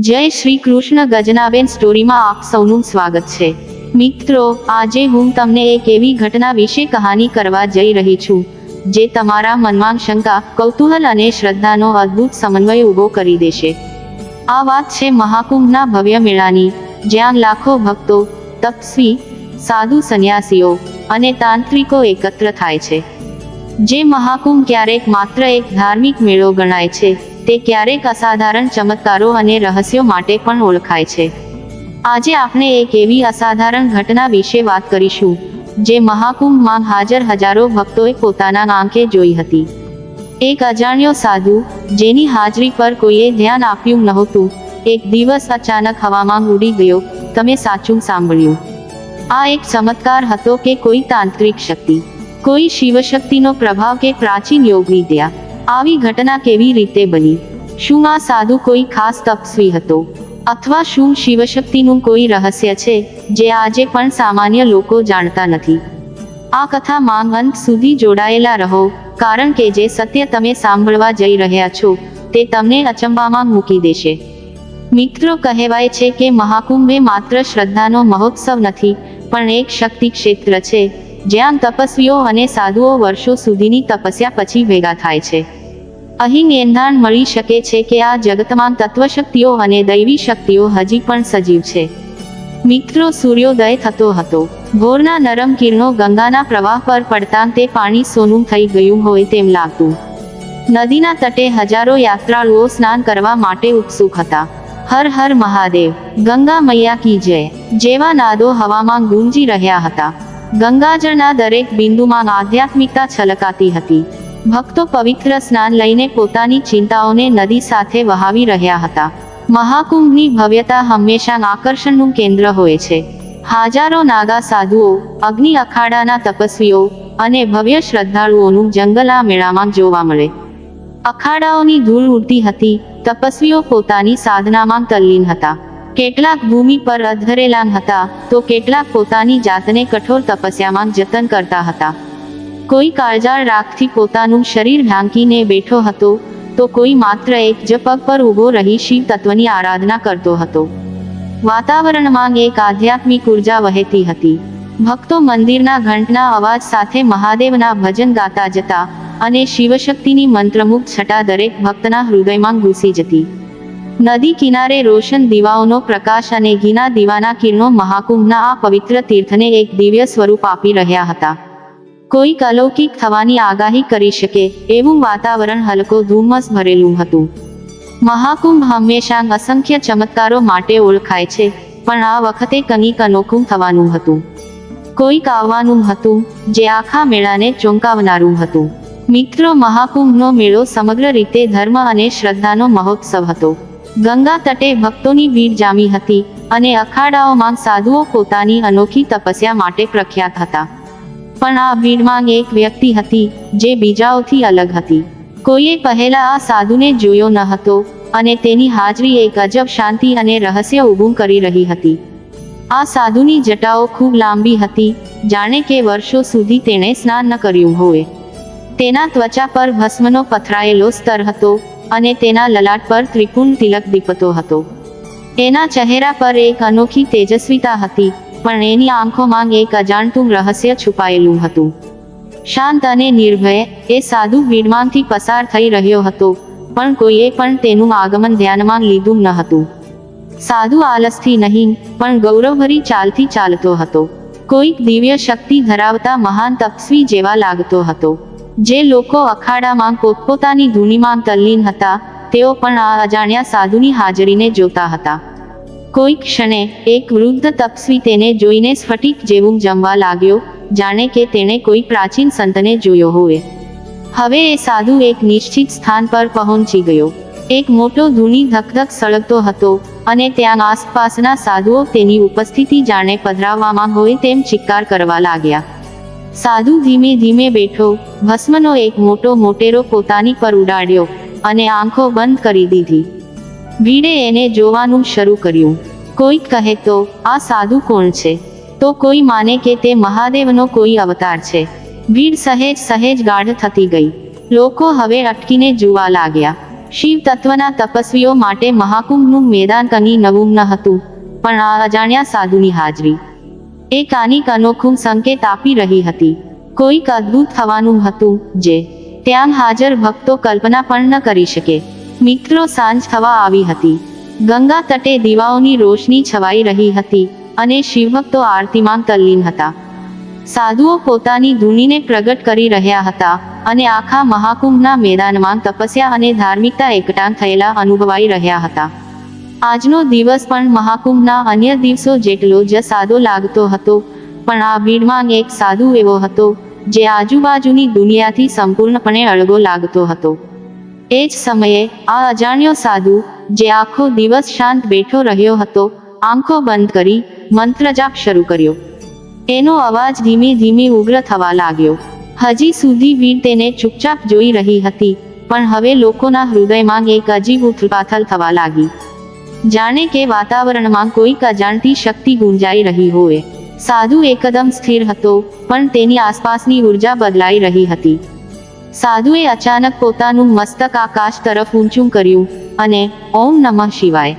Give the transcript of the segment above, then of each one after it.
જય શ્રી કૃષ્ણ ગજનાબેન સ્ટોરીમાં આપ સૌનું સ્વાગત છે. મિત્રો, આજે હું તમને એક એવી ઘટના વિશે કહાની કરવા જઈ રહી છું, જે તમારા મનમાં શંકા, કૌતૂહલ અને શ્રદ્ધાનો અદ્ભુત સમન્વય ઊભો કરી દેશે. આ વાત છે મહાકુંભના ભવ્ય મેળાની, જ્યાં લાખો ભક્તો, તપસ્વી, સાધુ સંન્યાસીઓ અને તાંત્રિકો એકત્ર થાય છે. જે મહાકુંભ ક્યારેક માત્ર એક ધાર્મિક મેળો ગણાય છે તે ક્યારેક અસાધારણ ચમત્કારો અને રહસ્યો માટે પણ ઓળખાય છે. આજે આપણે એક એવી અસાધારણ ઘટના વિશે વાત કરીશું, જે મહાકુંભમાં હાજર હજારો ભક્તોએ પોતાના આંખે જોઈ હતી. એક અજાણ્યો સાધુ, જેની હાજરી પર કોઈએ ધ્યાન આપ્યું નહોતું, એક દિવસ અચાનક હવામાં ઉડી ગયો, તમે સાચું સાંભળ્યું. આ એક ચમત્કાર હતો કે કોઈ તાંત્રિક શક્તિ, કોઈ શિવશક્તિનો પ્રભાવ કે પ્રાચીન યોગ વિદ્યા આવી ઘટના કેવી રીતે બની? શું આ સાધુ કોઈ ખાસ તપસ્વી હતો? અથવા શું શિવશક્તિનું કોઈ રહસ્ય છે, જે આજે પણ સામાન્ય લોકો જાણતા નથી? આ કથા માંગ અંત સુધી જોડાયેલા રહો, કારણ કે જે સત્ય તમે સાંભળવા જઈ રહ્યા છો, તે તમને અચંબામાં મૂકી દેશે. મિત્રો કહેવાય છે કે મહાકુંભે માત્ર શ્રદ્ધાનો મહોત્સવ નથી, પણ એક શક્તિ ક્ષેત્ર છે, જ્યાં તપસ્વીઓ અને સાધુઓ વર્ષો સુધીની તપસ્યા પછી ભેગા થાય છે. અહીં એંધાણ મળી શકે છે કે આ જગતમાં તત્વશક્તિઓ અને દૈવી શક્તિઓ હજી પણ સજીવ છે. મિત્રો, સૂર્યોદય થતો હતો. ભોરના નરમ કિરણો ગંગાના પ્રવાહ પર પડતા તે પાણી સોનું થઈ ગયું હોય તેમ લાગતું. નદીના તટે હજારો યાત્રાળુઓ સ્નાન કરવા માટે ઉત્સુક હતા. હર હર મહાદેવ, ગંગા મૈયા કી જય. જેવા નાદો હવામાં ગુંજી રહ્યા હતા. ગંગાજળના દરેક બિંદુમાં આધ્યાત્મિકતા છલકાતી હતી. ભક્તો પવિત્ર સ્નાન લઈને પોતાની ચિંતાઓને નદી સાથે વહાવી રહ્યા હતા. મહાકુંભની ભવ્યતા હંમેશા આકર્ષણનું કેન્દ્ર હોય છે. હાજારો નાગા સાધુઓ, અગ્નિ અખાડાના તપસ્વીઓ અને ભવ્ય શ્રદ્ધાળુઓનું જંગલ આ મેળામાં જોવા મળે. અખાડાઓની ધૂળ ઉડતી હતી, તપસ્વીઓ પોતાની સાધનામાં તલ્લીન હતા. કેટલાક ભૂમિ પર અધરેલા હતા, તો કેટલાક પોતાની જાતને કઠોર તપસ્યામાં જતન કરતા હતા. કોઈ કાળજાળ રાખથી પોતાનું શરીર ઢાંકીને બેઠો હતો, તો કોઈ માત્ર એક જ પગ પર ઊભો રહી શિવ તત્વની આરાધના કરતો હતો. વાતાવરણમાં એક આધ્યાત્મિક ઊર્જા વહેતી હતી. ભક્તો મંદિરના ઘંટના અવાજ સાથે મહાદેવના ભજન ગાતા જતા અને શિવશક્તિની મંત્રમુગ્ધ છટા દરેક ભક્તના હૃદયમાં ઘૂસી જતી. નદી કિનારે રોશન દીવાઓનો પ્રકાશ અને ઘીના દીવાના કિરણો મહાકુંભના આ પવિત્ર તીર્થને એક દિવ્ય સ્વરૂપ આપી રહ્યા હતા. કોઈક અલૌકિક થવાની આગાહી કરી શકે એવું વાતાવરણ હલકો ધુમ્મસ ભરેલું હતું. મહાકુંભ હંમેશા અસંખ્ય ચમત્કારો માટે ઓળખાય છે, પણ આ વખતે કંઈક અનોખું થવાનું હતું. કોઈક આવવાનું હતું, જે આખા મેળાને ચોંકાવનારું હતું. મિત્રો, મહાકુંભનો મેળો સમગ્ર રીતે ધર્મ અને શ્રદ્ધાનો મહોત્સવ હતો. ગંગા તટે ભક્તોની ભીડ જામી હતી અને અખાડાઓમાં સાધુઓ પોતાની અનોખી તપસ્યા માટે પ્રખ્યાત હતા. પણ આ ભીડમાં એક વ્યક્તિ હતી, જે બીજાઓથી અલગ હતી. કોઈએ પહેલા આ સાધુને જોયો ન હતો, અને તેની હાજરી એક અજબ શાંતિ અને રહસ્ય ઊભું કરી રહી હતી. આ સાધુની જટાઓ ખૂબ લાંબી હતી, જાણે કે વર્ષો સુધી તેણે સ્નાન ન કર્યું હોય. તેના ત્વચા પર ભસ્મનો પથરાયેલો સ્તર હતો, અને તેના લલાટ પર ત્રિપુણ તિલક દીપતો હતો. એના ચહેરા પર એક અનોખી તેજસ્વીતા હતી પણ એની આંખોમાં એક અજાણતું રહસ્ય છુપાયેલું હતું. શાંત અને નિર્ભય, એ સાધુ ભીડમાંથી પસાર થઈ રહ્યો હતો, પણ કોઈએ પણ તેનું આગમન ધ્યાનમાં લીધું ન હતું. સાધુ આલસથી નહીં, પણ ગૌરવભરી ચાલથી ચાલતો હતો. કોઈક દિવ્ય શક્તિ ધરાવતા મહાન તપસ્વી જેવા લાગતો હતો. જે લોકો અખાડામાં પોતપોતાની ધૂનીમાં તલ્લીન હતા, તેઓ પણ આ અજાણ્યા સાધુની હાજરીને જોતા હતા. કોઈક ક્ષણે એક વૃદ્ધ તપસ્વી તેને જોઈને સ્ફટિક જેવું જમવા લાગ્યો, જાણે કે તેણે કોઈ પ્રાચીન સંતને જોયો હોય. હવે એ સાધુ એક નિશ્ચિત સ્થાન પર પહોંચી ગયો. એક મોટો ધૂની ધકધક સળગતો હતો અને ત્યાં આસપાસના સાધુઓ તેની ઉપસ્થિતિ જાણે પધરાવવામાં હોય તેમ ચિક્કાર કરવા લાગ્યા. સાધુ ધીમે ધીમે બેઠો, ભસ્મનો એક મોટો મોટેરો પોતાની પર ઉડાડ્યો અને આંખો બંધ કરી દીધી. ભીડે એને જોવાનું શરૂ કર્યું. કોઈક કહે તો, આ સાધુ કોણ છે? તો કોઈ માને કે તે મહાદેવનો કોઈ અવતાર છે. ભીડ સહેજ સહેજ ગાઢ થતી ગઈ. લોકો હવે અટકીને જોવા લાગ્યા. શિવ તત્વના તપસ્વીઓ માટે મહાકુંભનું મેદાન કની નવું ન હતું, પણ આ અજાણ્યા સાધુની હાજરી. એ કાનિક અનોખું સંકેત આપી રહી હતી. કોઈક અદ્ભુત થવાનું હતું, જે, ત્યાં હાજર ભક્તો કલ્પના પણ ન કરી શકે. મિત્રો સાંજ થવા આવી હતી. ગંગા તટે દીવાઓની રોશની છવાઈ રહી હતી અને શિવભક્તો આરતીમાં તલ્લીન હતા. સાધુઓ પોતાની ધૂણીને પ્રગટ કરી રહ્યા હતા અને આખા મહાકુંભના મેદાનમાં તપસ્યા અને ધાર્મિકતા એકટાંગ થયેલા અનુભવાઈ રહ્યા હતા. આજનો દિવસ પણ મહાકુંભના અન્ય દિવસો જેટલો જ સાદો લાગતો હતો, પણ આ ભીડમાં એક સાધુ એવો હતો, જે આજુબાજુની દુનિયાથી સંપૂર્ણપણે અળગો લાગતો હતો. એ જ સમયે આ અજાણ્યો સાધુ જે આખો દિવસ શાંત બેઠો રહ્યો હતો, આંખો બંધ કરી મંત્ર જાપ શરૂ કર્યો. એનો અવાજ ધીમે ધીમે ઉગ્ર થવા લાગ્યો. હજી સુધી વીર તેને ચૂપચાપ જોઈ રહી હતી, પણ હવે લોકોના હૃદયમાં એક અજીબ ઉથલપાથલ થવા લાગી. જાણે કે વાતાવરણમાં કોઈક અજાણતી શક્તિ ગુંજાઈ રહી હોય. સાધુ એકદમ સ્થિર હતો, પણ તેની આસપાસની ઊર્જા બદલાઈ રહી હતી. સાધુએ અચાનક પોતાનું મસ્તક આકાશ તરફ ઊંચું કર્યું અને ઓમ નમઃ શિવાય.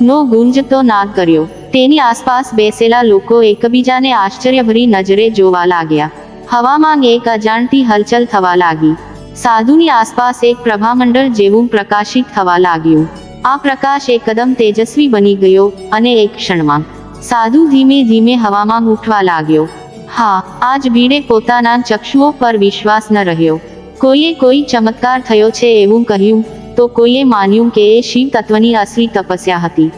નો ગુંજતો નાદ કર્યો. તેની આસપાસ બેસેલા લોકો એકબીજાને આશ્ચર્યભરી નજરે જોવા લાગ્યા. હવામાં એક અજાણતી હલચલ થવા લાગી. સાધુની આસપાસ એક પ્રભામંડળ જેવું પ્રકાશિત થવા લાગ્યું. આ પ્રકાશ એકદમ તેજસ્વી બની ગયો અને એક ક્ષણમાં સાધુ ધીમે ધીમે હવામાં ઉઠવા લાગ્યો. હા, આજ ભીડે પોતાના ચક્ષુઓ પર વિશ્વાસ ન રહ્યો. કોઈએ કોઈ ચમત્કાર થયો છે એવું કહ્યું, તો કોઈએ માન્યું કે એ શિવ તત્વની અસલી તપસ્યા હતી.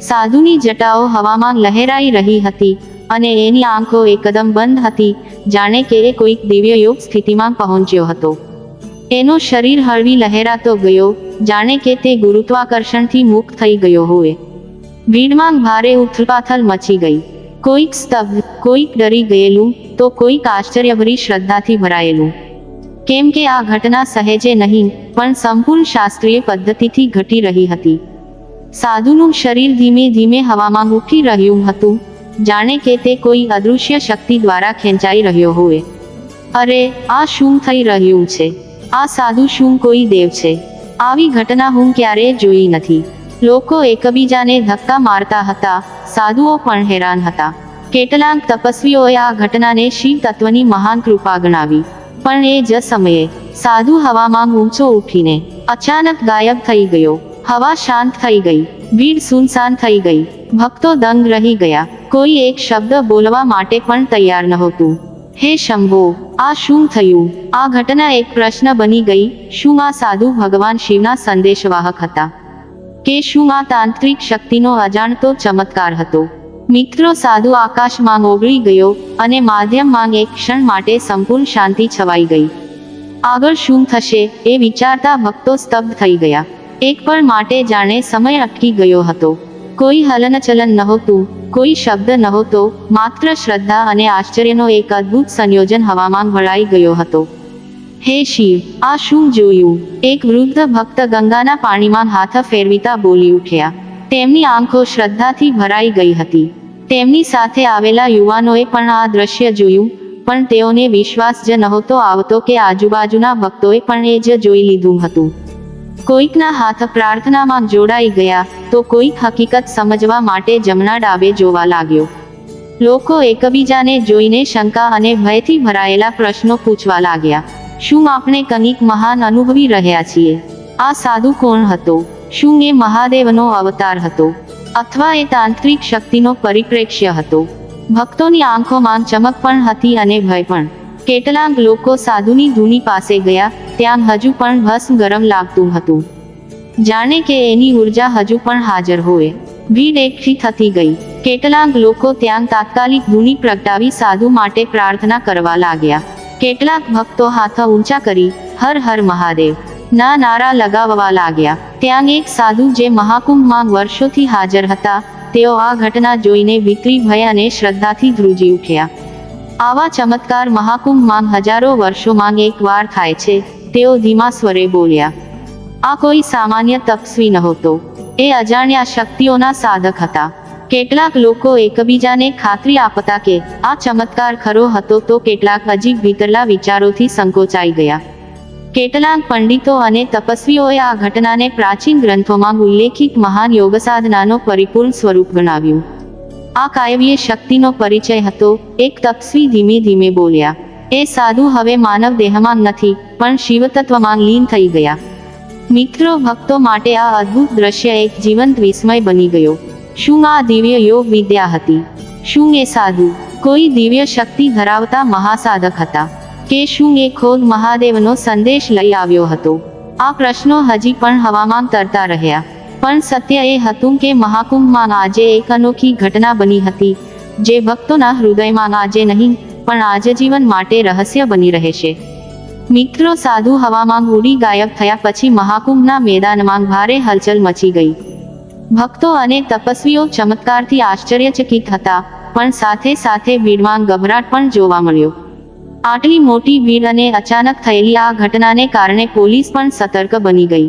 સાધુની જટાઓ હવામાં લહેરાઈ રહી હતી અને એની આંખો એકદમ બંધ હતી, જાણે કે એ કોઈક દિવ્ય યોગ સ્થિતિમાં પહોંચ્યો હતો. એનો શરીર હળવી લહેરાતો ગયો, જાણે કે તે ગુરુત્વાકર્ષણથી મુક્ત થઈ ગયો હોય. ભીડમાં ભારે ઉથલપાથલ મચી ગઈ. કોઈક સ્તબ્ધ, કોઈક ડરી ગયેલું, તો કોઈક આશ્ચર્યભરી શ્રદ્ધાથી ભરાયેલું. કેમ કે આ ઘટના સહેજે નહીં, પણ સંપૂર્ણ શાસ્ત્રીય પદ્ધતિથી ઘટી રહી હતી. સાધુનું શરીર ધીમે ધીમે હવામાં ઉઠી રહ્યું હતું. જાણે કે તે કોઈ અદૃશ્ય શક્તિ દ્વારા ખેંચાઈ રહ્યો હોય. અરે, આ શું થઈ રહ્યું છે? આ સાધુ શું કોઈ દેવ છે? આવી ઘટના હું ક્યારેય જોઈ નથી. લોકો એકબીજાને ધક્કા મારતા હતા, સાધુઓ પણ હેરાન હતા. કેટલાક તપસ્વીઓએ આ ઘટનાને શિવ તત્વની મહાન કૃપા ગણાવી. પણ એ જ સમયે સાધુ હવામાં ઊંચો ઉઠીને અચાનક ગાયબ થઈ ગયો. હવા શાંત થઈ ગઈ. ભીડ સુનસાન થઈ ગઈ. ભક્તો દંગ રહી ગયા. કોઈ એક શબ્દ બોલવા માટે પણ તૈયાર નહોતું. હે શંભો, આ શું થયું? આ ઘટના એક પ્રશ્ન બની ગઈ. શું આ સાધુ ભગવાન શિવના સંદેશવાહક હતા? કે શું આ તાંત્રિક શક્તિનો અજાણતો ચમત્કાર હતો? મિત્રો, સાધુ આકાશમાં ઓગળી ગયો અને માધ્યમમાં એક ક્ષણ માટે સંપૂર્ણ શાંતિ છવાઈ ગઈ. આગળ શું થશે? એ વિચારતા ભક્તો સ્તબ્ધ થઈ ગયા. એક પળ માટે જાણે સમય અટકી ગયો હતો. કોઈ હલનચલન નહોતું, કોઈ શબ્દ નહોતો, માત્ર શ્રદ્ધા અને આશ્ચર્યનો એક અદ્ભુત સંયોજન હવામાં ભળાઈ ગયો હતો. હે શિવ, આ શું જોયું? એક વૃદ્ધ ભક્ત ગંગાના પાણીમાં હાથ ફેરવીતા બોલી ઉઠ્યા. તેમની આંખો શ્રદ્ધાથી ભરાઈ ગઈ હતી. તેમની સાથે આવેલા યુવાનોએ પણ આ દ્રશ્ય જોયું, પણ તેઓને વિશ્વાસ જ નહોતો આવતો કે આજુબાજુના ભક્તોએ પણ એ જ જોઈ લીધું હતું. કોઈકના હાથ પ્રાર્થનામાં જોડાઈ ગયા, તો કોઈક હકીકત સમજવા માટે જમણા ડાબે જોવા લાગ્યો. લોકો એકબીજાને જોઈને શંકા અને ભયથી ભરાયેલા પ્રશ્નો પૂછવા લાગ્યા, શું આપણે કનિક મહાન અનુભવી રહ્યા છીએ? આ સાધુ કોણ હતો? શું એ મહાદેવનો અવતાર હતો? અથવા એ તાંત્રિક શક્તિનો પરિપ્રેક્ષ્ય હતો. ભક્તોની આંખોમાં ચમક પણ હતી અને ભય પણ. કેટલાક લોકો સાધુની ધૂની પાસે ગયા, ત્યાં હજુ પણ ભસ્મ ગરમ લાગતું હતું. જાણે કે એની ઊર્જા હજુ પણ હાજર હોય. ભીડ એકઠી થતી ગઈ. કેટલાક લોકો ત્યાં તાત્કાલિક ધૂની પ્રગટાવી સાધુ માટે પ્રાર્થના કરવા લાગ્યા. કેટલાક ભક્તો હાથ ઊંચા કરી, હર હર મહાદેવ. ના નારા લગાવવા લાગ્યા. ત્યાં એક સાધુ જે મહાકુંભમાં વર્ષોથી હાજર હતા, તેઓ આ ઘટના જોઈને વિકરી ભય અને શ્રદ્ધાથી ધ્રુજી ઉઠ્યા. આવા ચમત્કાર મહાકુંભમાં હજારો વર્ષોમાં એક વાર થાય છે, તેઓ ધીમા સ્વરે બોલ્યા. આ કોઈ સામાન્ય તપસ્વી નહોતો. એ અજાણ્યા શક્તિઓના સાધક હતા. કેટલાક લોકો એકબીજાને ખાતરી આપતા કે, આ ચમત્કાર ખરો હતો તો કેટલાક અજીબ ભીતરલા વિચારોથી સંકોચાઈ ગયા. કેટલાક પંડિતો અને તપસ્વીઓએ આ ઘટનાને પ્રાચીન ગ્રંથોમાં ઉલ્લેખિત મહાન યોગ સાધનાનો પરિપૂર્ણ સ્વરૂપ ગણાવ્યું. આ કાયવીય શક્તિનો પરિચય હતો. એક તપસ્વી ધીમે ધીમે બોલ્યા, એ સાધુ હવે માનવ દેહમાં નથી, પણ શિવતત્વમાં લીન થઈ ગયા. મિત્રો, ભક્તો માટે આ અદ્ભુત દ્રશ્ય એક જીવંત વિસ્મય બની ગયો. શું આ દિવ્ય યોગ વિદ્યા હતી? શું એ સાધુ? કોઈ દિવ્ય શક્તિ ધરાવતા મહાસાધક હતા. કે શું એ ખોદ મહાદેવનો સંદેશ લઈ આવ્યો હતો. આ પ્રશ્નો હજી પણ હવામાં તરતા રહ્યા. પણ સત્ય એ હતું કે મહાકુંભમાં આજે એક અનોખી ઘટના બની હતી, જે ભક્તોના હૃદયમાં આજે નહીં, પણ આજીવન માટે રહસ્ય બની રહેશે. મિત્રો, સાધુ હવામાં ઉડી ગાયબ થયા પછી મહાકુંભના મેદાનમાં ભારે હલચલ મચી ગઈ. ભક્તો અને તપસ્વીઓ ચમત્કારથી આશ્ચર્યચકિત હતા, પણ સાથે સાથે ભીડમાં ગભરાટ પણ જોવા મળ્યો. આટલી મોટી ભીડ અને અચાનક થયેલી આ ઘટનાને કારણે પોલીસ પણ સતર્ક બની ગઈ.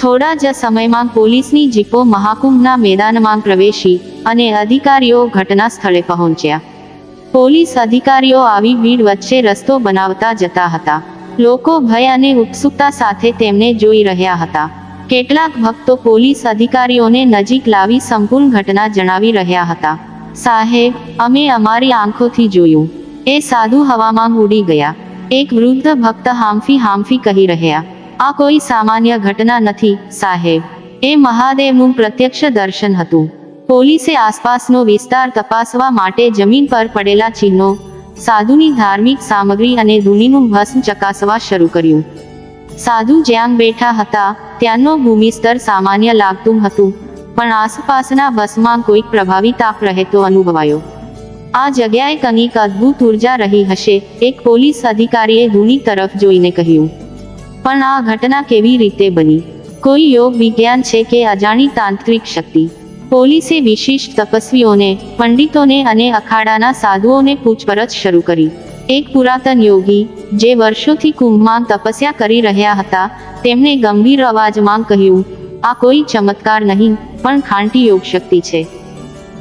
થોડા જ સમયમાં પોલીસની જીપો મહાકુંભના મેદાનમાં પ્રવેશી અને અધિકારીઓ ઘટના સ્થળે પહોંચ્યા. પોલીસ અધિકારીઓ આવી ભીડ વચ્ચે રસ્તો બનાવતા જતા હતા. લોકો ભય અને ઉત્સુકતા સાથે તેમને જોઈ રહ્યા હતા. કેટલાક ભક્તો પોલીસ અધિકારીઓને નજીક લાવી સંપૂર્ણ ઘટના જણાવી રહ્યા હતા. સાહેબ, અમે અમારી આંખોથી જોયું. એ સાધુ હવામાં ઉડી ગયા. એક વૃદ્ધ ભક્ત હાંફી હાંફી કહી રહ્યા, આ કોઈ સામાન્ય ઘટના નથી, સાહેબ. એ મહાદેવનું પ્રત્યક્ષ દર્શન હતું. પોલીસે આસપાસનો વિસ્તાર તપાસવા માટે જમીન પર પડેલા ચિહ્નો, સાધુની ધાર્મિક સામગ્રી અને ધૂળીનું ભસ્મ ચકાસવા શરૂ કર્યું. સાધુ જ્યાં બેઠા હતા, ત્યાંનો ભૂમિસ્તર સામાન્ય લાગતું હતું, પણ આસપાસના ભસ્મમાં કોઈક પ્રભાવી તાપ રહેતો અનુભવાયો. આ જગ્યાએ કંઈક અદ્ભુત ઊર્જા રહી હશે, એક પોલીસ અધિકારીએ ધૂની તરફ જોઈને કહ્યું. પણ આ ઘટના કેવી રીતે બની? કોઈ યોગ વિજ્ઞાન છે કે અજાણી તાંત્રિક શક્તિ? પોલીસે વિશિષ્ટ તપસ્વીઓને, પંડિતોને અને અખાડાના સાધુઓને પૂછપરછ શરૂ કરી. એક પુરાતન યોગી, જે વર્ષોથી કુંભમાં તપસ્યા કરી રહ્યા હતા તેમણે ગંભીર અવાજમાં કહ્યું, આ કોઈ ચમત્કાર નહીં, પણ ખાંટી યોગ શક્તિ છે.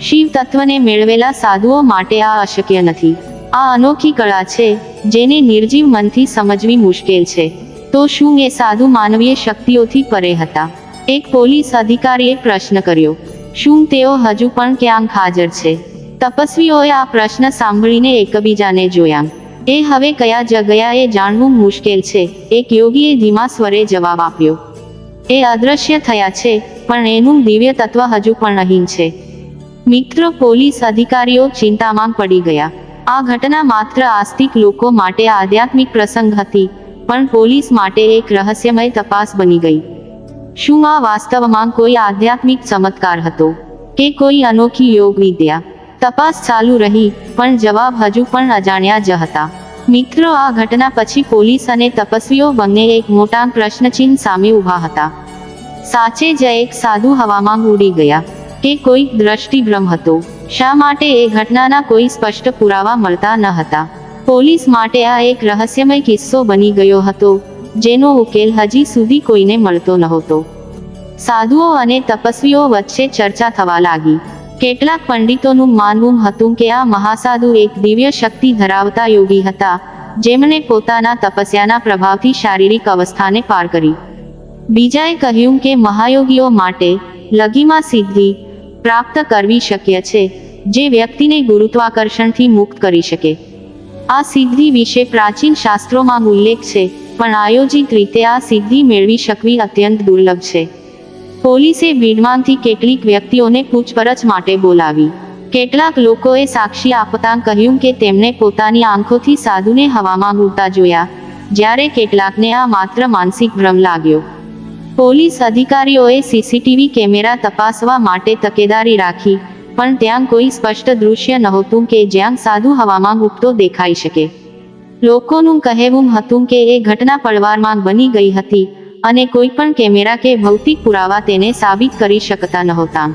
શિવ તત્વને મેળવેલા સાધુઓ માટે આ અશક્ય નથી. આ અનોખી કળા છે, જેને નિર્જીવ મનથી સમજવી મુશ્કેલ છે. તો શું એ સાધુ માનવીય શક્તિઓથી પરે હતા? એક પોલીસ અધિકારીએ પ્રશ્ન કર્યો. શું તેઓ હજુ પણ ક્યાંક હાજર છે? તપસ્વીઓએ આ પ્રશ્ન સાંભળીને એકબીજાને જોયા. એ હવે કયા જગ્યા એ જાણવું મુશ્કેલ છે? એક યોગીએ ધીમા સ્વરે જવાબ આપ્યો. એ અદૃશ્ય થયા છે, પણ એનું દિવ્ય તત્વ હજુ પણ અહીં છે. મિત્રો પોલીસ અધિકારીઓ ચિંતામાં પડી ગયા. આ ઘટના માત્ર આસ્તિક લોકો માટે આધ્યાત્મિક પ્રસંગ હતી, પણ પોલીસ માટે એક રહસ્યમય તપાસ બની ગઈ. શું આ વાસ્તવમાં કોઈ આધ્યાત્મિક ચમત્કાર હતો? કે કોઈ અનોખી યોગ વિદ્યા? તપાસ ચાલુ રહી, પણ જવાબ હજુ પણ અજાણ્યા જ હતા. મિત્રો, આ ઘટના પછી પોલીસ અને તપસ્વીઓ બંને એક મોટા પ્રશ્નચિહ્ન સામે ઊભા હતા. સાચે જ એક સાધુ હવામાં ઉડી ગયા. કે કોઈ દ્રષ્ટિભ્રમ હતો. શા માટે એ ઘટનાના કોઈ સ્પષ્ટ પુરાવા મળતા ન હતા? પોલીસ માટે આ એક રહસ્યમય કિસ્સો બની ગયો હતો, જેનો ઉકેલ હજી સુધી કોઈને મળતો નહોતો. સાધુઓ અને તપસ્વીઓ વચ્ચે ચર્ચા થવા લાગી. કેટલાક પંડિતોનું માનવું હતું કે આ મહાસાધુ એક દિવ્ય શક્તિ ધરાવતા યોગી હતા, જેમણે પોતાના તપસ્યાના પ્રભાવથી શારીરિક અવસ્થાને પાર કરી. બીજાએ કહ્યું કે મહાયોગીઓ માટે લગીમાં સિદ્ધિ પ્રાપ્ત કરવી શક્ય છે, જે વ્યક્તિને ગુરુત્વાકર્ષણથી મુક્ત કરી શકે. આ સિદ્ધિ વિશે પ્રાચીન શાસ્ત્રોમાં ઉલ્લેખ છે, પણ આયોજિત રીતે આ સિદ્ધિ મેળવી શકવી અત્યંત દુર્લભ છે. પોલીસે ભીડમાંથી કેટલીક વ્યક્તિઓને પૂછપરછ માટે બોલાવી. કેટલાક લોકોએ સાક્ષી આપતા કહ્યું કે તેમણે પોતાની આંખોથી સાધુને હવામાં ઉડતા જોયા, જ્યારે કેટલાકને આ માત્ર માનસિક ભ્રમ લાગ્યો. પોલીસ અધિકારીઓએ સીસીટીવી કેમેરા તપાસવા માટે તકેદારી રાખી, પણ ત્યાં કોઈ સ્પષ્ટ દૃશ્ય નહોતું કે જ્યાં સાધુ હવામાં ઉડતો દેખાઈ શકે. લોકોનું કહેવું હતું કે એ ઘટના પળવારમાં બની ગઈ હતી અને કોઈ પણ કેમેરા કે ભૌતિક પુરાવા તેને સાબિત કરી શકતા નહોતા.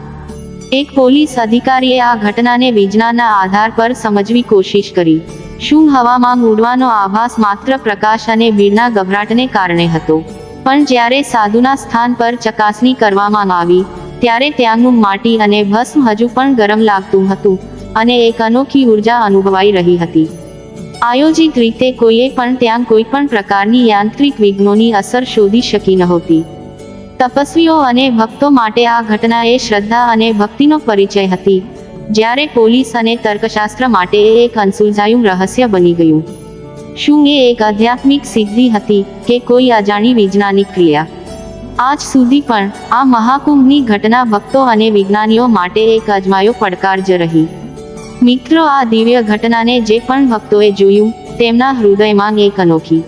એક પોલીસ અધિકારીએ આ ઘટનાને વિજ્ઞાનના આધાર પર સમજવી કોશિશ કરી. શું હવામાં ઉડવાનો આભાસ માત્ર પ્રકાશ અને ભીડના ગભરાટને કારણે હતો? પણ જ્યારે સાધુના સ્થાન પર ચકાસણી કરવામાં આવી, ત્યારે ત્યાંનું માટી અને ભસ્મ હજુ પણ ગરમ લાગતું હતું અને એક અનોખી ઊર્જા અનુભવાઈ રહી હતી. આયોજિત રીતે કોઈએ પણ ત્યાં કોઈ પણ પ્રકારની યાંત્રિક વિઘ્નોની અસર શોધી શકી નહોતી તપસ્વીઓ અને ભક્તો માટે આ ઘટના એ શ્રદ્ધા અને ભક્તિનો પરિચય હતી, જ્યારે પોલીસ અને તર્કશાસ્ત્ર માટે એ એક અનસુલઝાયું રહસ્ય બની ગયું. શું એ એક આધ્યાત્મિક સિદ્ધિ હતી કે કોઈ અજાણી વૈજ્ઞાનિક ક્રિયા? આજ સુધી પણ આ મહાકુંભની ઘટના ભક્તો અને વિજ્ઞાનીઓ માટે એક અજમાયો પડકાર જ રહી. મિત્રો, આ દિવ્ય ઘટનાને જે પણ ભક્તોએ જોયું, તેમના હૃદયમાં એક અનોખી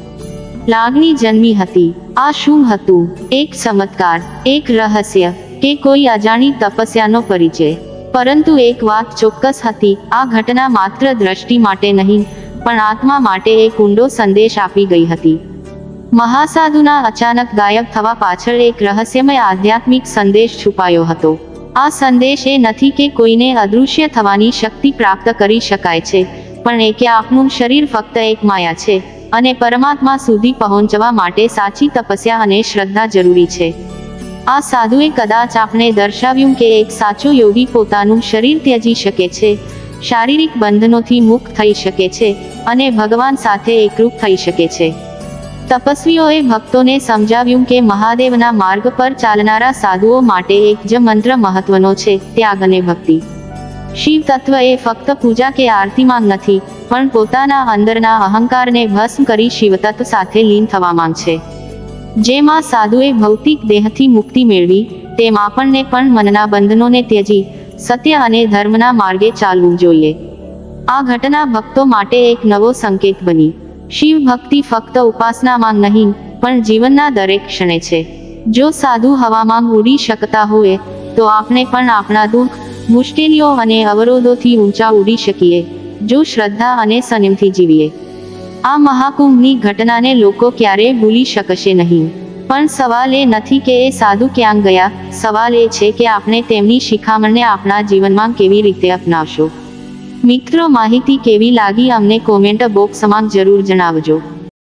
લાગણી જન્મી હતી. આ શું હતું? એક ચમત્કાર, એક રહસ્ય કે કોઈ અજાણી તપસ્યાનો પરિચય? પરંતુ એક વાત ચોક્કસ હતી, આ ઘટના માત્ર દ્રષ્ટિ માટે નહીં પણ આત્મા માટે એક ઊંડો સંદેશ આપી ગઈ હતી. મહાસાધુના અચાનક ગાયબ થવા પાછળ એક રહસ્યમય આધ્યાત્મિક સંદેશ છુપાયો હતો. આ સંદેશ એ નથી કે કોઈને અદૃશ્ય થવાની શક્તિ પ્રાપ્ત કરી શકાય છે, પણ એ કે આપનું શરીર ફક્ત એક માયા છે અને પરમાત્મા સુધી પહોંચવા માટે સાચી તપસ્યા અને શ્રદ્ધા જરૂરી છે. આ સાધુએ કદાચ આપણે દર્શાવ્યું કે એક સાચો યોગી પોતાનું શરીર ત્યજી શકે છે શારીરિક બંધનોથી મુક્ત થઈ શકે છે અને ભગવાન સાથે એકરૂપ થઈ શકે છે. તપસ્વીઓએ ભક્તોને સમજાવ્યું કે મહાદેવના માર્ગ પર ચાલનારા સાધુઓ માટે એક જ મંત્ર મહત્વનો છે, ત્યાગ અને ભક્તિ. શિવ તત્વ એ ફક્ત પૂજા કે આરતીમાં નથી, પણ પોતાના અંદરના અહંકારને ભસ્મ કરી શિવતત્વ સાથે લીન થવા માંગ છે જેમાં સાધુએ ભૌતિક દેહથી મુક્તિ મેળવી, તેમ આપણને પણ મનના બંધનોને ત્યજી સત્ય અને ધર્મના માર્ગે ચાલવું જોઈએ. આ ઘટના ભક્તો માટે એક નવો સંકેત બની. શિવ ભક્તિ ફક્ત ઉપાસનામાં નહીં, પણ જીવનના દરેક ક્ષણે છે. જો સાધુ હવામાં ઉડી શકતા હોય, તો આપણે પણ આપણા દુઃખ, મુશ્કેલીઓ અને અવરોધોથી ઊંચા ઉડી શકીએ, જો શ્રદ્ધા અને સંયમથી જીવીએ. આ મહાકુંભની ઘટનાને લોકો ક્યારેય ભૂલી શકશે નહીં. પણ સવાલ એ નથી કે એ સાધુ ક્યાં ગયા? સવાલ એ છે કે આપણે તેમની શિખામણને આપણા જીવનમાં કેવી રીતે અપનાવશો? મિત્રો, માહિતી કેવી લાગી અમને કોમેન્ટ બોક્સમાં જરૂર જણાવજો.